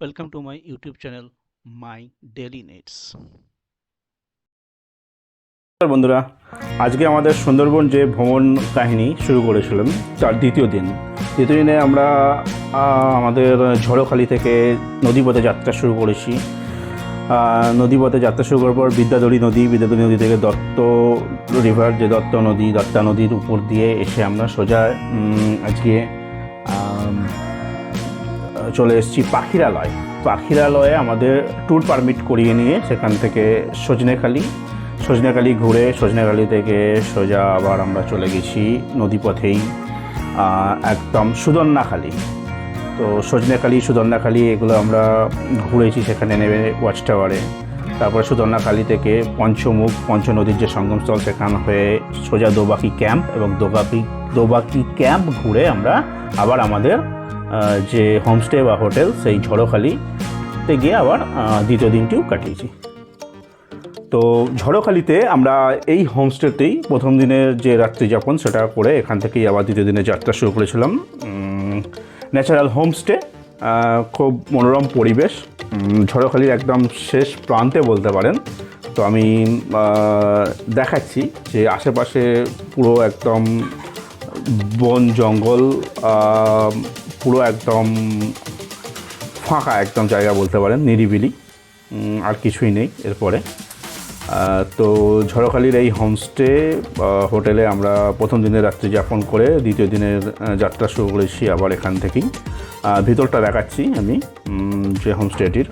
Welcome to my YouTube channel, My Daily Needs. বন্ধুরা আজকে আমাদের সুন্দরবন যে ভ্রমণ কাহিনী শুরু করেছিলাম তার দ্বিতীয় দিন দ্বিতীয় দিনে আমরা আমাদের ঝড়খালি থেকে নদীপথে যাত্রা শুরু করেছি নদীপথে যাত্রা শুরু করার পর বিদ্যাধরী নদী বিদ্যাধরী নদী থেকে দত্ত রিভার যে দত্ত নদী, দত্তা নদীর উপর দিয়ে এসে আমরা সোজা আজকে চলে এসেছি পাখিরালয়। পাখিরালয়ে আমাদের ট্যুর পারমিট করিয়ে নিয়ে সেখান থেকে সজনেখালি সজনেখালি ঘুরে সজনেখালি থেকে সোজা আবার আমরা চলে গেছি নদীপথেই একদম সুদন্নাখালি তো সজনেখালি সুদন্নাখালি এগুলো আমরা ঘুরেছি সেখানে নেমে ওয়াচ টাওয়ারে তারপরে সুদন্নাখালি থেকে পঞ্চমুখ, পঞ্চনদীর যে সঙ্গমস্থল সেখান হয়ে সোজা দোবাকি ক্যাম্প এবং দোবাকি দোবাকি ক্যাম্প ঘুরে আমরা আবার আমাদের যে হোমস্টে বা হোটেল সেই ঝড়খালিতে গিয়ে আবার দ্বিতীয় দিনটিও কাটিয়েছি। তো ঝড়খালিতে আমরা এই হোমস্টেতেই প্রথম দিনের যে রাত্রি যাপন সেটা করে এখান থেকেই আবার দ্বিতীয় দিনের যাত্রা শুরু করেছিলাম। ন্যাচারাল হোমস্টে খুব মনোরম পরিবেশ। ঝড়খালির একদম শেষ প্রান্তে বলতে পারেন। তো আমি দেখাচ্ছি যে আশেপাশে পুরো একদম বন, জঙ্গল পুরো একদম ফাঁকা একদম জায়গা বলতে পারেন, নিরিবিলি। আর কিছুই নেই এরপরে। তো ঝড়খালির এই হোমস্টে হোটেলে আমরা প্রথম দিনের রাত্রি যাপন করে দ্বিতীয় দিনের যাত্রা শুরু করেছি আবার এখান থেকেই। ভিতরটা দেখাচ্ছি আমি যে হোমস্টেটির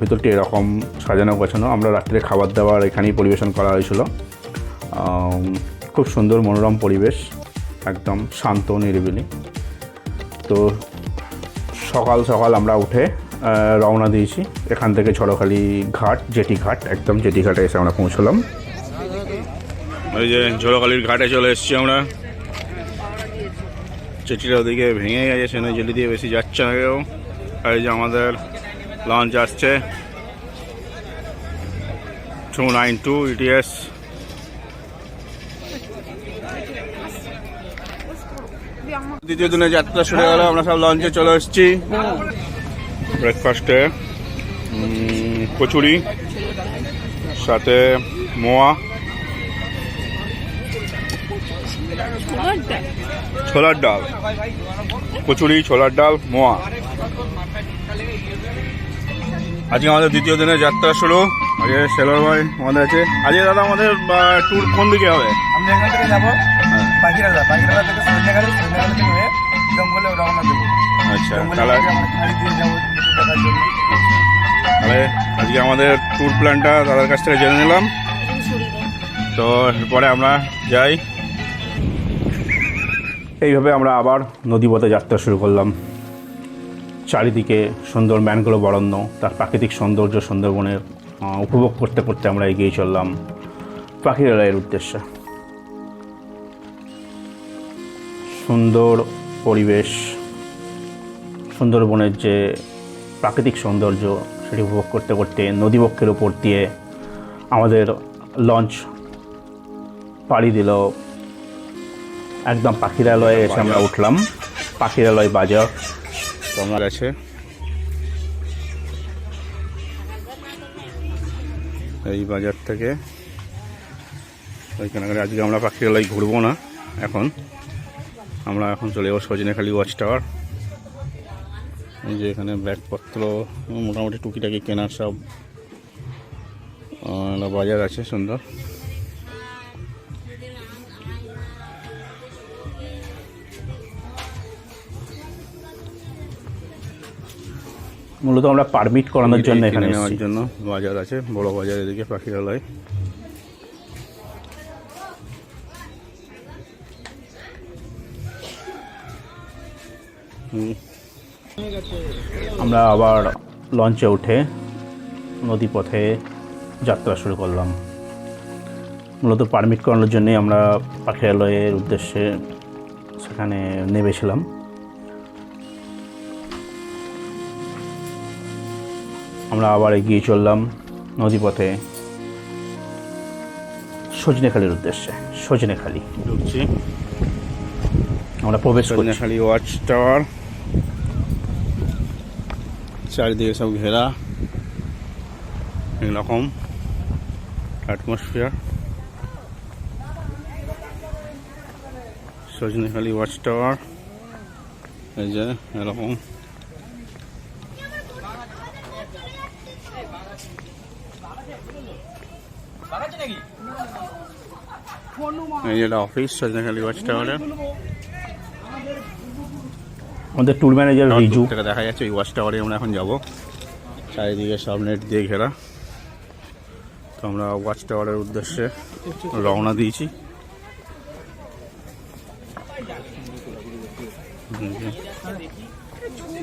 ভিতরটি এরকম সাজানো গোছানো। আমরা রাত্রে খাবার দাবার এখানেই পরিবেশন করা হয়েছিল। খুব সুন্দর মনোরম পরিবেশ, একদম শান্ত, নিরিবিলি। তো সকাল সকাল আমরা উঠে রওনা দিয়েছি। এখান থেকে ঝড়খালি ঘাট জেটি ঘাট একদম জেটি ঘাটে এসে আমরা পৌঁছলাম। ওই যে ঝড়খালির ঘাটে চলে এসেছি আমরা। চেটিটা ওদিকে ভেঙে গেছে সেখানে জেলি দিয়ে বেশি যাচ্ছে না কেউ। আর এই যে আমাদের লঞ্চ আসছে। টু নাইন টু ইটিএস দ্বিতীয় দিনে যাত্রা শুরু গেল আমরা সব লঞ্চে চলে এসেছি। ব্রেকফাস্টে কচুরি সাথে মোয়া। ছোলার ডাল। কচুরি ছোলার ডাল মোয়া। আজকে আমাদের দ্বিতীয় দিনের যাত্রা শুরু। আজকে সেলর ভাই আমাদের আছে। আজকে দাদা আমাদের ট্যুর কোন দিকে হবে? আমরা এখান থেকে যাব পাখিরালা পাখিরালা থেকে সন্ধ্যাকালী সন্ধ্যাকালী থেকে জঙ্গলে রওনা দেবো। আচ্ছা তাহলে তাহলে আজকে আমাদের ট্যুর প্ল্যানটা দাদার কাছ থেকে জেনে নিলাম। তো এরপরে আমরা যাই। এইভাবে আমরা আবার নদীপথে যাত্রা শুরু করলাম। চারিদিকে সুন্দর ম্যানগ্রোভ অরণ্য, তার প্রাকৃতিক সৌন্দর্য সুন্দরবনের উপভোগ করতে করতে আমরা এগিয়ে চললাম পাখিরালয়ের উদ্দেশ্যে। সুন্দর পরিবেশ, সুন্দরবনের যে প্রাকৃতিক সৌন্দর্য সেটি উপভোগ করতে করতে নদীবক্ষের উপর দিয়ে আমাদের লঞ্চ পাড়ি দিল। একদম পাখিরালয়ে এসে আমরা উঠলাম। পাখিরালয় বাজার। তোমার আছে এই বাজার থেকে। ওইখানে আজকে আমরা পাখিরালয় ঘুরবো না এখন। আমরা এখন চলে যাব সজনেখালি ওয়াচ টাওয়ার এই যে এখানে ব্যাগপত্র মোটামুটি টুকিটাকি কেনার সব বাজার আছে সুন্দর। মূলত আমরা পারমিট করানোর জন্য এখানে নেওয়ার জন্য বাজার আছে বড় বাজার এদিকে পাখিরালয়। আমরা আবার লঞ্চে উঠে নদীপথে যাত্রা শুরু করলাম। মূলত পারমিট করানোর জন্যই আমরা পাখিরালয়ের উদ্দেশ্যে সেখানে নেমেছিলাম। আমরা আবার এগিয়ে চললাম নদীপথে সজনেখালির উদ্দেশ্যে। সজনেখালি। ঢুকছি। আমরা প্রবেশ সজনেখালি ওয়াচ টাওয়ার চারিদিকে সব ঘেরা। এরকম অ্যাটমসফিয়ার সজনেখালি ওয়াচ টাওয়ার এই যে এরকম। এই যে এটা অফিস সজনেখালি ওয়াচ টাওয়ারের আমাদের ট্যুর ম্যানেজার রিজু। থেকে দেখা যাচ্ছে ওই ওয়াচ টাওয়ারে আমরা এখন যাব। চারিদিকে সব নেট দিয়ে ঘেরা। তো আমরা ওয়াচ টাওয়ারের উদ্দেশ্যে রওনা দিয়েছি।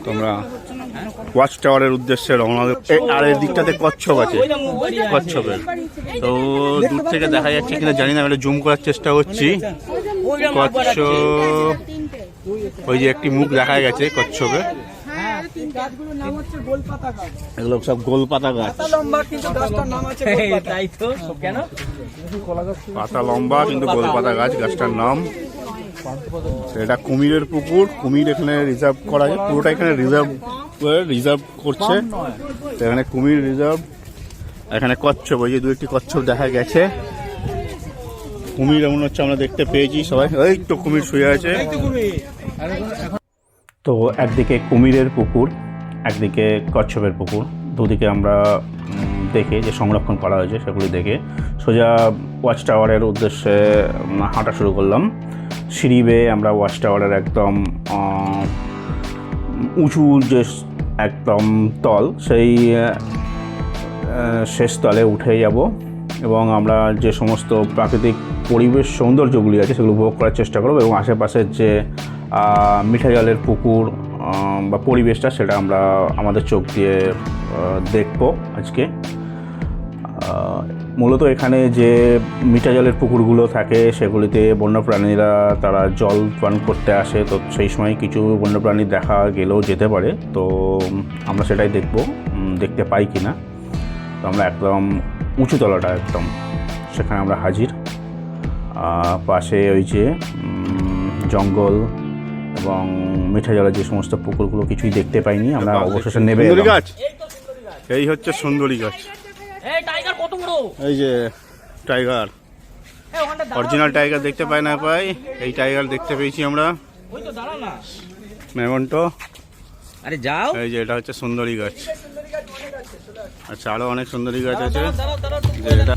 তোমরা ওয়াচ টাওয়ারের উদ্দেশ্যে রওনা আর এর দিকটাতে কচ্ছপ আছে। কচ্ছপের। তো দূর থেকে দেখা যাচ্ছে কিনা জানি না আমি জুম করার চেষ্টা করছি। কচ্ছপ। ওই যে একটি মুখ দেখা গেছে কচ্ছপে। গাছগুলোর নাম হচ্ছে গোলপাতা গাছ এগুলো সব গোল পাতা গাছ। পাতা লম্বা কিন্তু গাছটার নাম আছে গোলপাতা তাই তো কেন? পাতা লম্বা কিন্তু গোল পাতা গাছ গাছটার নাম। এটা কুমিরের পুকুর কুমির এখানে রিজার্ভ করা আছে পুরোটা এখানে রিজার্ভ রিজার্ভ করছে। এখানে কুমির রিজার্ভ এখানে কচ্ছপ ওই যে দু একটি কচ্ছপ দেখা গেছে। কুমির এমন হচ্ছে আমরা দেখতে পেয়েছি, সবাই এই তো কুমির শুয়ে আছে। তো একদিকে কুমিরের পুকুর, একদিকে কচ্ছপের পুকুর। দুদিকে আমরা দেখে যে সংরক্ষণ করা হয়েছে সেগুলি দেখে সোজা ওয়াচ টাওয়ারের উদ্দেশ্যে হাঁটা শুরু করলাম। সিঁড়ি বেয়ে আমরা ওয়াচ টাওয়ারের একদম উঁচু যে একদম তল, সেই শেষ তলে উঠে যাব। এবং আমরা যে সমস্ত প্রাকৃতিক পরিবেশ সৌন্দর্যগুলি আছে, সেগুলো উপভোগ করার চেষ্টা করব এবং আশেপাশের যে মিঠা জলের পুকুর বা পরিবেশটা সেটা আমরা আমাদের চোখ দিয়ে দেখব আজকে। মূলত এখানে যে মিঠা জলের পুকুরগুলো থাকে, সেগুলিতে বন্যপ্রাণীরা তারা জল পান করতে আসে, তো সেই সময় কিছু বন্যপ্রাণী দেখা গেলেও যেতে পারে, তো আমরা সেটাই দেখব দেখতে পাই কি না তো আমরা একদম উঁচু তলাটা একদম, সেখানে আমরা হাজির। পাশে ওই যে জঙ্গল এবং মিঠা জলের যে সমস্ত পুকুরগুলো কিছুই দেখতে পাইনি আমরা অবশেষে নেবে সুন্দরী গাছ? এই হচ্ছে সুন্দরী গাছ। এই টাইগার কত বড়? এই যে টাইগার। অরিজিনাল টাইগার দেখতে পাই না পাই এই টাইগার দেখতে পেয়েছি আমরা। মেমন্টো আরে যাও। এই যে এটা হচ্ছে সুন্দরী গাছ। আচ্ছা আরও অনেক সুন্দরী গাছ আছে। যে এটা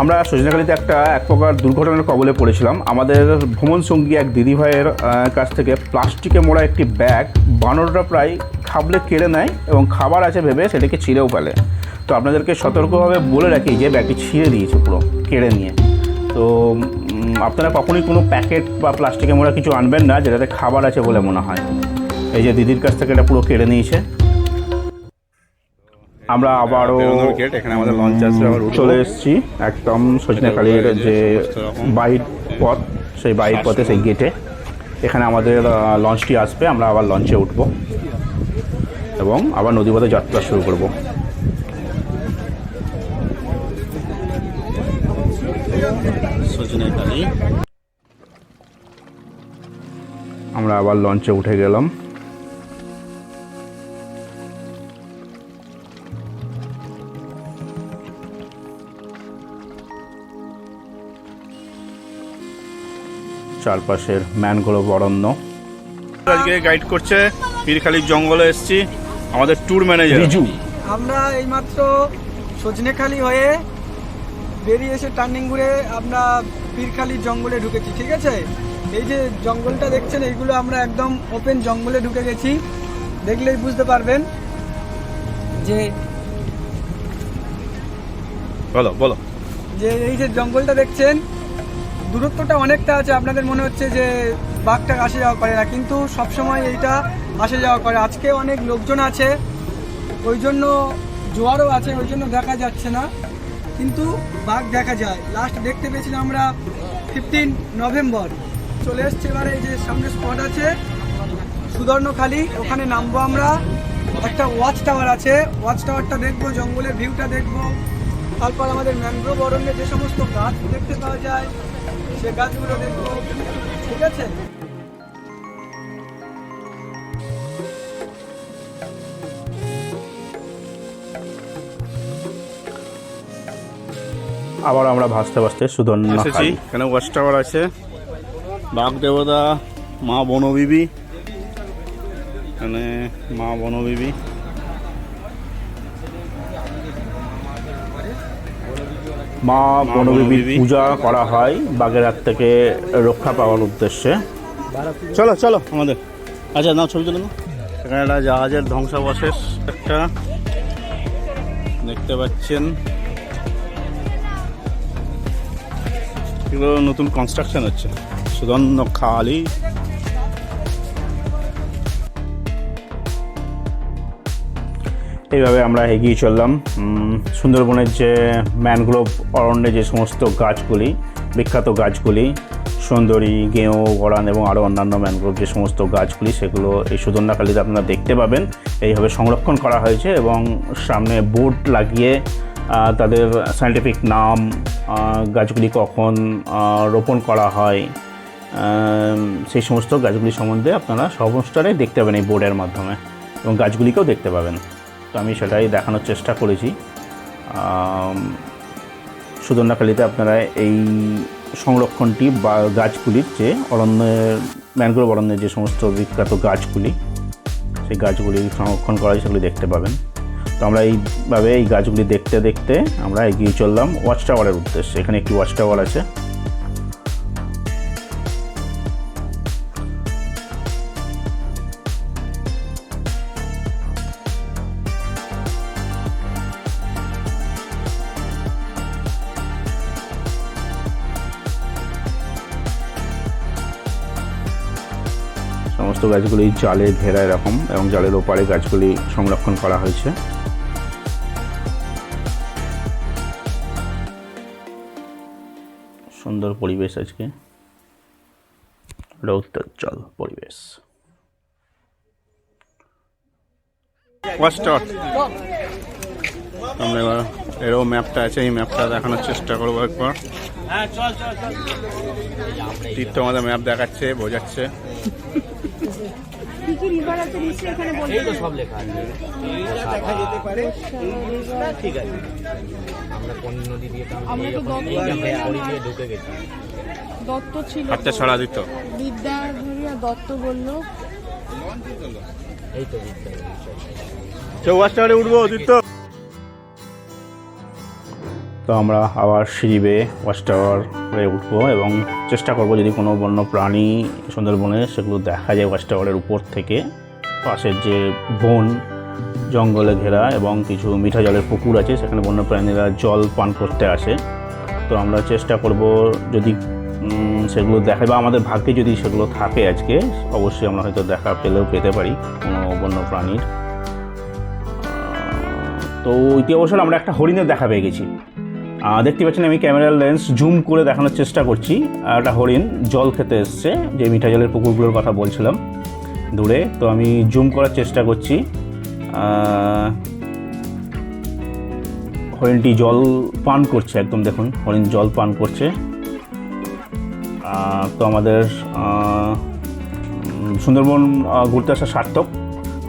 আমরা সজনাখালিতে একটা এক প্রকার দুর্ঘটনার কবলে পড়েছিলাম। আমাদের ভ্রমণ সঙ্গী এক দিদিভাইয়ের আহ, কাছ থেকে প্লাস্টিকে মোড়া একটি ব্যাগ বানরটা প্রায় খাবলে কেড়ে নেয় এবং খাবার আছে ভেবে সেটাকে ছিঁড়েও ফেলে। তো আপনাদেরকে সতর্কভাবে বলে রাখি যে ব্যাগটি ছিঁড়ে দিয়েছে পুরো কেড়ে নিয়ে। তো আপনারা কখনোই কোনো প্যাকেট বা প্লাস্টিকে মোড়া কিছু আনবেন না যেটাতে খাবার আছে বলে মনে হয়। এই যে দিদির কাছ থেকে এটা পুরো কেড়ে নিয়েছে। আমরা আবারও এখানে আমাদের লঞ্চ আসবে আবার চলে এসেছি। একদম সজনেখালির যে। বাহির পথ সেই বাহির পথে সেই গেটে এখানে আমাদের লঞ্চটি আসবে আমরা আবার লঞ্চে উঠব। এবং আবার নদীপথে যাত্রা শুরু করব। আমরা আবার লঞ্চে উঠে গেলাম। চারপাশের ম্যানগ্রোভ অরণ্য আজকে গাইড করছে পীরখালির জঙ্গলে এসেছি আমাদের ট্যুর ম্যানেজার রিজু। আমরা এইমাত্র সজনেখালি হয়ে বেরিয়ে এসে টার্নিং ঘুরে আমরা পীরখালির জঙ্গলে ঢুকেছি ঠিক আছে? এই যে জঙ্গলটা দেখছেন এইগুলো আমরা একদম ওপেন জঙ্গলে ঢুকে গেছি। দেখলেই বুঝতে পারবেন যে বলো বলো। যে এই যে জঙ্গলটা দেখছেন দূরত্বটা অনেকটা আছে, আপনাদের মনে হচ্ছে যে বাঘটা আসে যাওয়া করে না, কিন্তু সবসময় এইটা আসে যাওয়া করে আজকে অনেক লোকজন আছে, ওই জন্য জোয়ারও আছে, ওই জন্য দেখা যাচ্ছে না, কিন্তু বাঘ দেখা যায়। লাস্ট দেখতে পেয়েছিলাম আমরা ফিফটিন নভেম্বর চলে এসছে এবারে যে সামনে স্পট আছে, সুদর্ণখালি, ওখানে নামবো আমরা। একটা ওয়াচ টাওয়ার আছে ওয়াচ টাওয়ারটা দেখব, জঙ্গলের ভিউটা দেখব। তারপর আমাদের ম্যানগ্রোভ অরণ্যে যে সমস্ত গাছ দেখতে পাওয়া যায় সে গাছগুলো দেখব ঠিক আছে? আবার আমরা ভাসতে ভাসতে সুদন এসেছি। এখানে ওয়াচ টাওয়ার আছে। বাঘ দেবতা মা বনবিবি। এখানে মা বনবিবি। মা বনবিবির বনবিবি। পূজা করা হয় বাগের হাত থেকে রক্ষা পাওয়ার উদ্দেশ্যে। চলো চলো। আমাদের। আচ্ছা নাও ছবি তুলে এখানে একটা জাহাজের ধ্বংসাবশেষ একটা। দেখতে পাচ্ছেন। এগুলো নতুন কনস্ট্রাকশন হচ্ছে। সুদর্ণ খালি। এইভাবে আমরা এগিয়ে চললাম। সুন্দরবনের যে ম্যানগ্রোভ অরণ্যে যে সমস্ত গাছগুলি, বিখ্যাত গাছগুলি, সুন্দরী গেঁয়ো গড়ান এবং আরও অন্যান্য ম্যানগ্রোভ যে সমস্ত গাছগুলি, সেগুলো এই সুদর্ণাখালীতে আপনারা দেখতে পাবেন। এইভাবে সংরক্ষণ করা হয়েছে এবং সামনে বোর্ড লাগিয়ে তাদের সায়েন্টিফিক নাম গাছগুলি কখন রোপণ করা হয় সেই সমস্ত গাছগুলি সম্বন্ধে আপনারা সমস্তটাই দেখতে পাবেন এই বোর্ডের মাধ্যমে এবং গাছগুলিকেও দেখতে পাবেন। তো আমি সেটাই দেখানোর চেষ্টা করেছি। আম, আপনারা এই সংরক্ষণটি বা গাছগুলির যে অরণ্যের ম্যানগ্রোভ অরণ্যের যে সমস্ত বিখ্যাত গাছগুলি সেই গাছগুলি সংরক্ষণ করা সেগুলি দেখতে পাবেন। তো আমরা এইভাবে এই গাছগুলি দেখতে দেখতে আমরা এগিয়ে চললাম ওয়াচ টাওয়ারের উদ্দেশ্যে। এখানে একটি ওয়াচ টাওয়ার আছে। সমস্ত গাছগুলি জালে ঘেরা এরকম এবং জালের ওপারে গাছগুলি সংরক্ষণ করা হয়েছে। সুন্দর পরিবেশ আজকে। রৌদ্রোজ্জ্বল পরিবেশ। আমরা এবার এরও ম্যাপটা আছে এই ম্যাপটা দেখানোর চেষ্টা করব একবার। হ্যাঁ চল চল চল। তীর্থ আমাদের ম্যাপ দেখাচ্ছে বোঝাচ্ছে। কি কি রিভার আছে নিশ্চয়ই এখানে বলতে এই তো সব লেখা আছে। ঠিক আছে। আমরা কোন নদী দিয়ে তো আমরা তো দত্ত দিয়ে পরি ঢুকে গেছি। দত্ত ছিল হাতটা ছড়া দিত বিদ্যাধরী দত্ত বলল এই তো ওয়াচ উঠবো তীর্থ তো আমরা আবার সিঁড়ি বেয়ে ওয়াচ টাওয়ারে উঠবো এবং চেষ্টা করব যদি কোনো বন্য প্রাণী সুন্দরবনে সেগুলো দেখা যায় ওয়াচ টাওয়ারের উপর থেকে। পাশের যে বন, জঙ্গলে ঘেরা এবং কিছু মিঠা জলের পুকুর আছে, সেখানে বন্যপ্রাণীরা জল পান করতে আসে। তো আমরা চেষ্টা করব যদি সেগুলো দেখা বা আমাদের ভাগ্যে যদি সেগুলো থাকে আজকে, অবশ্যই আমরা হয়তো দেখা পেলেও পেতে পারি কোনো বন্য প্রাণীর তো ইতি অবসর আমরা একটা হরিণের দেখা পেয়ে গেছি। দেখতে পাচ্ছেন আমি ক্যামেরার লেন্স জুম করে দেখানোর চেষ্টা করছি। একটা হরিণ জল খেতে এসছে, যে মিঠা জলের পুকুরগুলোর কথা বলছিলাম দূরে। তো আমি জুম করার চেষ্টা করছি। হরিণটি জল পান করছে একদম, দেখুন, হরিণ জল পান করছে। তো আমাদের সুন্দরবন ঘুরতে আসা সার্থক।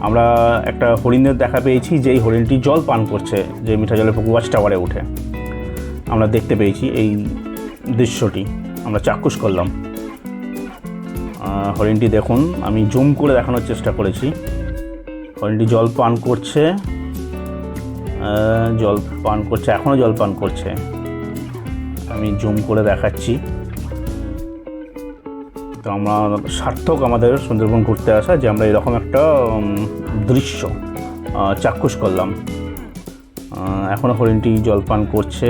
আমরা একটা হরিণের দেখা পেয়েছি, যেই হরিণটি জল পান করছে, যে মিঠা জলের পুকুর ওয়াচ টাওয়ারে উঠে। আমরা দেখতে পেয়েছি এই দৃশ্যটি। আমরা চাক্ষুষ করলাম। হরিণটি দেখুন, আমি জুম করে দেখানোর চেষ্টা করেছি। হরিণটি জল পান করছে। জল পান করছে, এখনও জল পান করছে। আমি জুম করে দেখাচ্ছি। তো আমরা সার্থক আমাদের সুন্দরবন ঘুরতে আসা, যে আমরা এরকম একটা দৃশ্য চাক্ষুষ করলাম। এখনও হরিণটি জলপান করছে।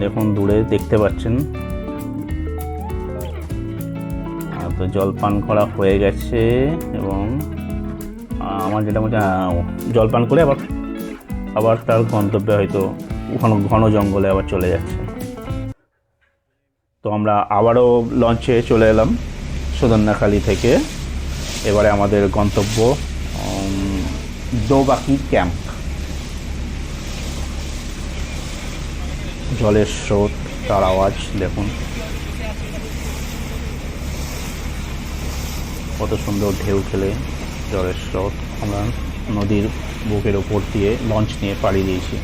দেখুন, দূরে দেখতে পাচ্ছেন। তো জলপান করা হয়ে গেছে এবং আমার যেটা মনে জলপান করে আবার আবার তার গন্তব্যে হয়তো ঘন ঘন জঙ্গলে আবার চলে যাচ্ছে। তো আমরা আবারও লঞ্চে চলে এলাম সুদন্যাখালী থেকে। এবারে আমাদের গন্তব্য দোবাকি ক্যাম্প। জলের স্রোত, তার আওয়াজ, দেখুন। কত সুন্দর ঢেউ খেলে জলের স্রোত। আমরা নদীর বুকের ওপর দিয়ে লঞ্চ নিয়ে পাড়ি দিয়েছি।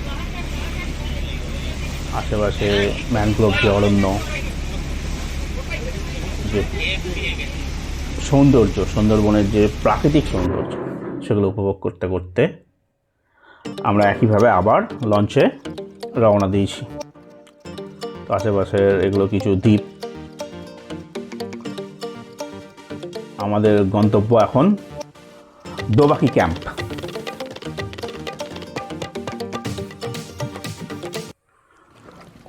আশেপাশে ম্যানগ্রোভ যে অরণ্য, যে সৌন্দর্য, সুন্দরবনের যে প্রাকৃতিক সৌন্দর্য, সেগুলো উপভোগ করতে করতে আমরা একইভাবে আবার লঞ্চে রওনা দিয়েছি। আশেপাশের এগুলো কিছু দ্বীপ। আমাদের গন্তব্য এখন দোবাকি ক্যাম্প।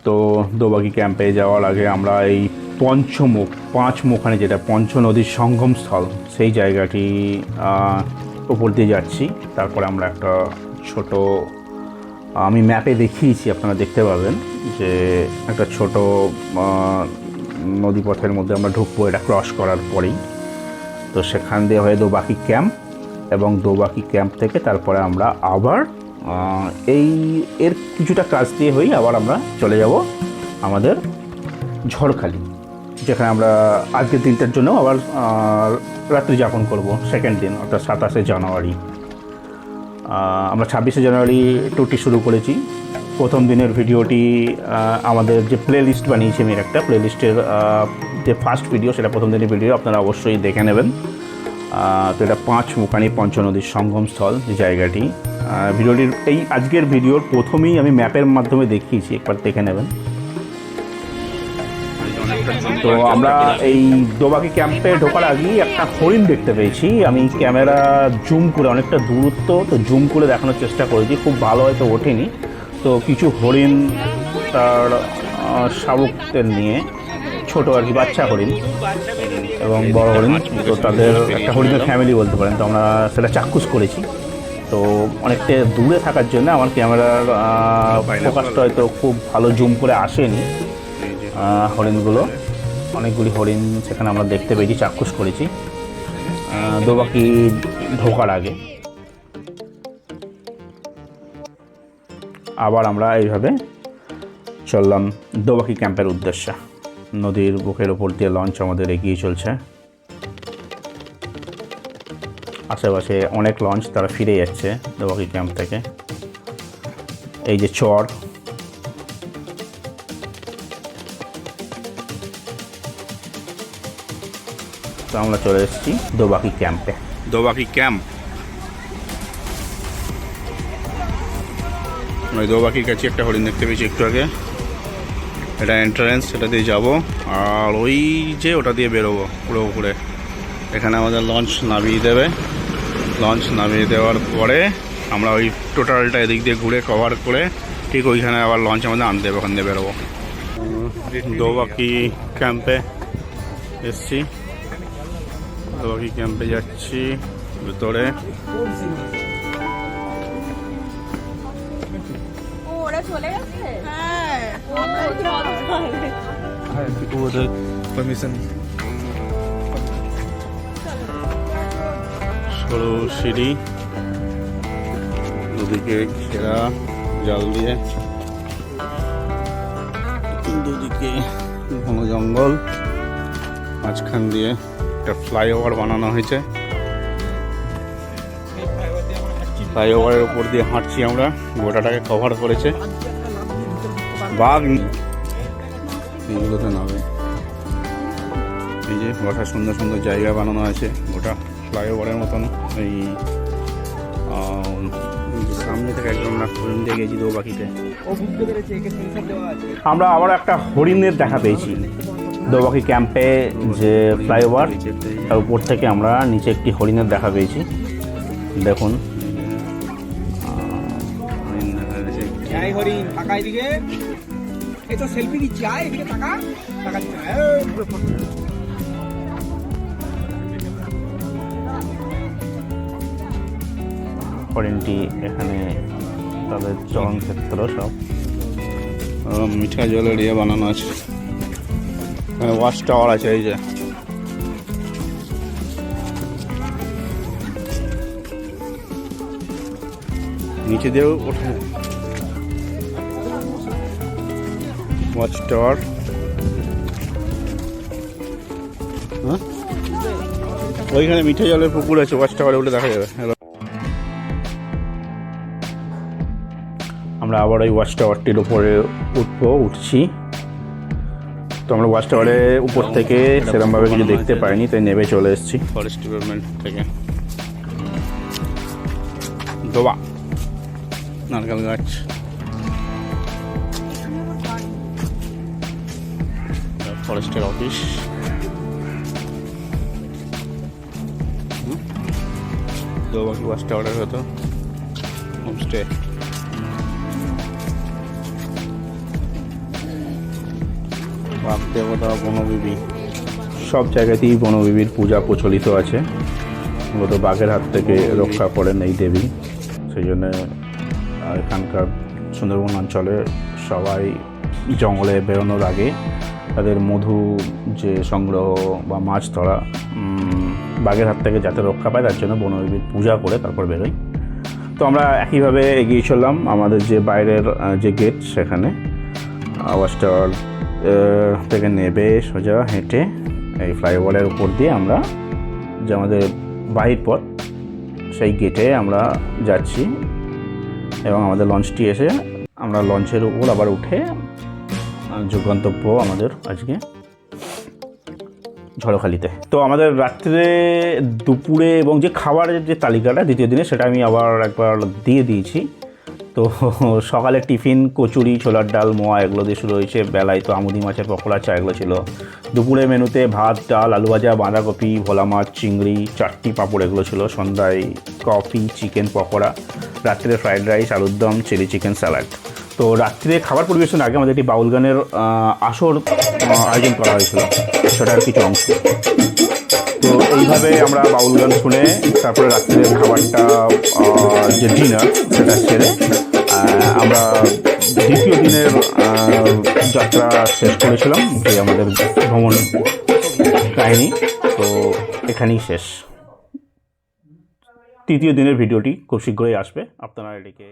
তো দোবাকি ক্যাম্পে যাওয়ার আগে আমরা এই পঞ্চমুখ পাঁচ মুখানে যেটা পঞ্চ নদীর সঙ্গম স্থল সেই জায়গাটি উপর দিয়ে যাচ্ছি। তারপরে আমরা একটা ছোট, আমি ম্যাপে দেখিয়েছি, আপনারা দেখতে পাবেন। যে একটা ছোট নদীপথের মধ্যে আমরা ঢুকবো, এটা ক্রস করার পরেই। তো সেখান দিয়ে হয়ে দোবাকি ক্যাম্প এবং দোবাকি ক্যাম্প থেকে তারপরে আমরা আবার এই, এর কিছুটা কাজ দিয়ে হয়েই আবার আমরা চলে যাব আমাদের ঝড়খালি, যেখানে আমরা আজকের দিনটার জন্য আবার রাত্রি যাপন করব সেকেন্ড দিন, অর্থাৎ সাতাশে জানুয়ারি। আমরা ছাব্বিশে জানুয়ারি টুটি শুরু করেছি। প্রথম দিনের ভিডিওটি আমাদের যে প্লে লিস্ট বানিয়েছি আমি একটা প্লে লিস্টের যে ফার্স্ট ভিডিও সেটা প্রথম দিনের ভিডিও আপনারা অবশ্যই দেখে নেবেন। তো এটা পাঁচ মুখানি পঞ্চনদীর সঙ্গমস্থল, যে জায়গাটি। ভিডিওটির, এই আজকের ভিডিওর প্রথমেই আমি ম্যাপের মাধ্যমে দেখিয়েছি, একবার দেখে নেবেন। তো আমরা এই দোবাকি ক্যাম্পে ঢোকার আগেই একটা হরিণ দেখতে পেয়েছি। আমি ক্যামেরা জুম করে, অনেকটা দূরত্ব, তো জুম করে দেখানোর চেষ্টা করেছি, খুব ভালো হয়তো ওঠেনি। তো কিছু হরিণ তার শাবকদের নিয়ে ছোট আর কি, বাচ্চা হরিণ এবং বড় হরিণ। তো তাদের একটা হরিণের ফ্যামিলি বলতে পারেন। তো আমরা সেটা চাক্ষুষ করেছি। তো অনেকটা দূরে থাকার জন্য আমার ক্যামেরার ফোকাসটা হয়তো খুব ভালো জুম করে আসেনি। হরিণগুলো। অনেকগুলি হরিণ সেখানে আমরা দেখতে পেয়েছি, চাক্ষুষ করেছি। দোবাকি ঢোকার আগে। আবার আমরা এইভাবে চললাম দোবাকি ক্যাম্পের উদ্দেশ্যে। নদীর বুকের ওপর দিয়ে লঞ্চ আমাদের এগিয়ে চলছে। আশেপাশে অনেক লঞ্চ তারা ফিরে যাচ্ছে দোবাকি ক্যাম্প থেকে। এই যে চর। আমরা চলে এসেছি দোবাকি ক্যাম্পে। দোবাকি ক্যাম্প। ওই দোবাকির কাছে একটা হরিণ দেখতে পেয়েছি একটু আগে। এটা এন্ট্রান্স সেটা দিয়ে যাব। আর ওই যে ওটা দিয়ে বেরোবো, পুরো উপরে। এখানে আমাদের লঞ্চ নামিয়ে দেবে। লঞ্চ নামিয়ে দেওয়ার পরে আমরা ওই টোটালটা এদিক দিয়ে ঘুরে কভার করে ঠিক ওইখানে আবার লঞ্চ আমাদের আনতে হবে, ওখান দিয়ে বেরোবো। দোবাকি ক্যাম্পে এসছি। দোবাকি ক্যাম্পে যাচ্ছি, ভেতরে। সরু সিঁড়ি। দুদিকে ঘেরা, জাল দিয়ে। দুদিকে ঘন জঙ্গল। মাঝখান দিয়ে একটা ফ্লাইওভার বানানো হয়েছে। ফ্লাইওভারের উপর দিয়ে হাঁটছি আমরা। গোটাটাকে কভার করেছে। বাঘ নেই। এগুলোতে নামে। এই যে গোটা সুন্দর সুন্দর জায়গা বানানো আছে, গোটা ফ্লাইওভারের মতন। এই সামনে থেকে একদম ফিল্ম দিয়ে গেছি দো আমরা আবার একটা হরিণের দেখা পেয়েছি। দোবাকি ক্যাম্পে যে ফ্লাইওভার, তার উপর থেকে আমরা নিচে একটি হরিণের দেখা পেয়েছি। দেখুন। হরিণ তো সেলফি দিচ্ছি আয় এদিকে টাকা টাকা দিচ্ছি হরিণটি এখানে তাদের চরণ ক্ষেত্র সব মিঠা জলের ইয়ে বানানো আছে। ওয়াশ টাওয়ার আছে এই যে। নিচে দিয়েও ওঠে ওয়াচ টাওয়ার হ্যাঁ ওইখানে মিঠে জলের পুকুর আছে ওয়াচ টাওয়ারে উঠে দেখা যাবে। হ্যালো আমরা আবার ওই ওয়াচ টাওয়ারটির উপরে উঠবো, উঠছি। তো আমরা ওয়াচ টাওয়ারের উপর থেকে সেরকমভাবে কিছু দেখতে পাইনি, তাই নেমে চলে এসেছি। ফরেস্ট ডিপার্টমেন্ট থেকে। দোবা নারকেল গাছ। ফরেস্টের অফিস। দোবাকি টাওয়ারের হতো? হোমস্টে বাপ দেবতা বনবিবি, সব জায়গাতেই বনবিবির পূজা প্রচলিত আছে। মূলত বাঘের হাত থেকে রক্ষা করেন এই দেবী। সেই জন্যে এখানকার সুন্দরবন অঞ্চলে সবাই জঙ্গলে বেরোনোর আগে তাদের মধু যে সংগ্রহ বা মাছ ধরা বাঘের হাত থেকে যাতে রক্ষা পায়, তার জন্য বনবিবির পূজা করে তারপর বেরোই তো আমরা একইভাবে এগিয়ে চললাম আমাদের যে বাইরের যে গেট সেখানে। আওয়াজ টাওয়ার থেকে নেবে সোজা হেঁটে এই ফ্লাইওভারের উপর দিয়ে আমরা যে আমাদের বাহির পথ, সেই গেটে আমরা যাচ্ছি। এবং আমাদের লঞ্চটি এসে আমরা লঞ্চের উপর আবার উঠে গন্তব্য আমাদের আজকে ঝড়খালিতে। তো আমাদের রাত্রে দুপুরে এবং যে খাবারের যে তালিকাটা দ্বিতীয় দিনে, সেটা আমি আবার একবার দিয়ে দিয়েছি। তো সকালে টিফিন, কচুরি, ছোলার ডাল, মোয়া, এগুলো দিয়ে শুরু হয়েছে। বেলায় তো আমুদি মাছের পকোড়া, চা এগুলো ছিল। দুপুরে মেনুতে ভাত, ডাল, আলু ভাজা, বাঁধাকপি, ভোলা মাছ, চিংড়ি, চারটি পাঁপড় এগুলো ছিল। সন্ধ্যায় কফি, চিকেন পকোড়া, রাত্রে ফ্রাইড রাইস, আলুর দম, চিলি চিকেন স্যালাড। তো রাত্রে খাবার পরিবেশনের আগে আমাদের একটি বাউল গানের আসর আয়োজন করা হয়েছিল। সেটার কিছু অংশ। তো এইভাবে আমরা বাউল গান শুনে তারপরে রাত্রের খাবারটা যে ডিনার সেটা সেরে আমরা দ্বিতীয় দিনের যাত্রা শেষ করেছিলাম, যে আমাদের ভ্রমণ কাহিনী। তো এখানেই শেষ। তৃতীয় দিনের ভিডিওটি খুব শীঘ্রই আসবে। আপনারা এটিকে